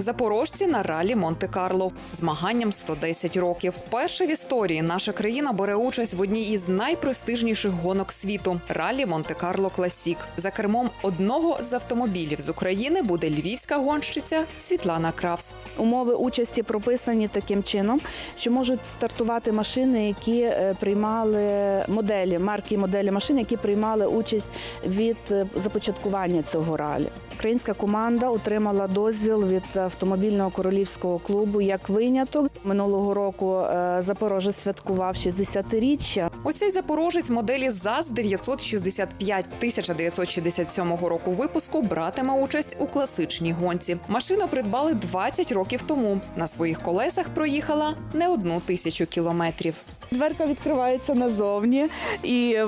Запорожці на ралі Монте-Карло змаганням 110 років. Перше в історії наша країна бере участь в одній із найпрестижніших гонок світу ралі Монте-Карло Класік. За кермом одного з автомобілів з України буде львівська гонщиця Світлана Кравс. Умови участі прописані таким чином, що можуть стартувати машини, які е, приймали моделі, марки моделі машин, які приймали участь від е, започаткування цього ралі. Українська команда отримала дозвіл від автомобільного королівського клубу як виняток. Минулого року е, Запорожець святкував 60-річчя. Ось цей запорожець моделі ЗАЗ 965 1967 року випуску братиме участь у класичній гонці. Машину придбали 20 років тому. На своїх колесах проїхала не одну тисячу кілометрів. Дверка відкривається назовні, і е,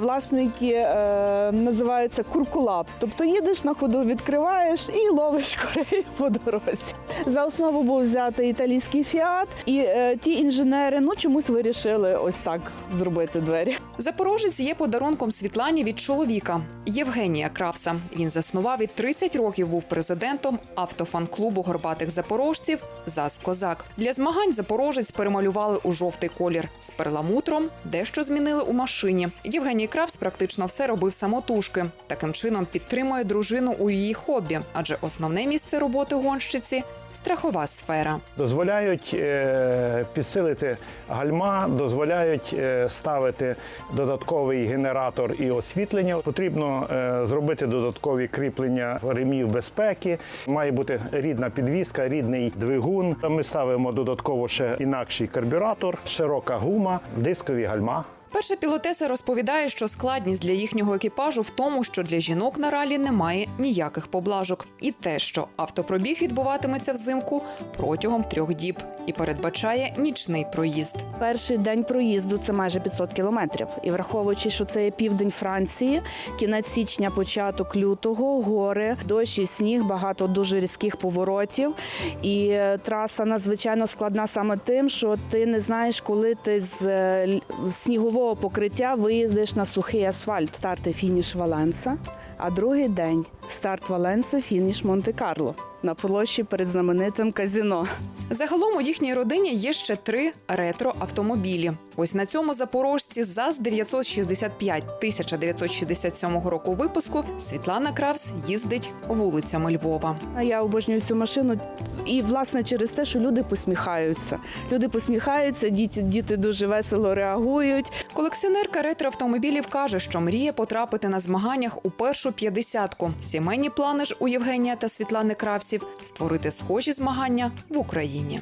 власники е, називаються куркулап. Тобто їдеш на ходу, відкриваєш і ловиш корею по дорозі. За основу був взятий італійський фіат, і е, ті інженери ну чомусь вирішили ось так зробити двері. Запорожець є подарунком Світлані від чоловіка Євгенія Кравса. Він заснував і 30 років був президентом автофан-клубу горбатих запорожців ЗАЗ Козак. Для змагань запорожець перемалювали у жовтий колір з перламутром, дещо змінили у машині. Євгеній Кравс практично все робив самотужки. Таким чином підтримує дружину у її хобі, адже основне місце роботи гонщиці страхова сфера. Дозволяють е, підсилити гальма, дозволяють е, ставити додатковий генератор і освітлення. Потрібно е, зробити додаткові кріплення ремів безпеки. Має бути рідна підвізка, рідний двигун. Ми ставимо додатково ще інакший карбюратор, широка гума, дискові гальма. Перша пілотеса розповідає, що складність для їхнього екіпажу в тому, що для жінок на ралі немає ніяких поблажок, і те, що автопробіг відбуватиметься взимку протягом трьох діб і передбачає нічний проїзд. Перший день проїзду це майже 500 кілометрів. І враховуючи, що це є південь Франції, кінець січня, початок лютого, гори, дощ і сніг, багато дуже різких поворотів. І е, траса надзвичайно складна саме тим, що ти не знаєш, коли ти з е, л- покриття виїздиш на сухий асфальт. Старт і фініш Валенса. А другий день старт Валенса, фініш Монте-Карло на площі перед знаменитим казіно. Загалом у їхній родині є ще три ретро-автомобілі. Ось на цьому запорожці ЗАЗ 965 1967 року випуску Світлана Кравс їздить вулицями Львова. А Я обожнюю цю машину, і власне через те, що люди посміхаються. Люди посміхаються, діти, діти дуже весело реагують. Колекціонерка ретро-автомобілів каже, що мріє потрапити на змаганнях у першу п'ятдесятку. Сімейні плани ж у Євгенія та Світлани Кравсів створити схожі змагання в Україні.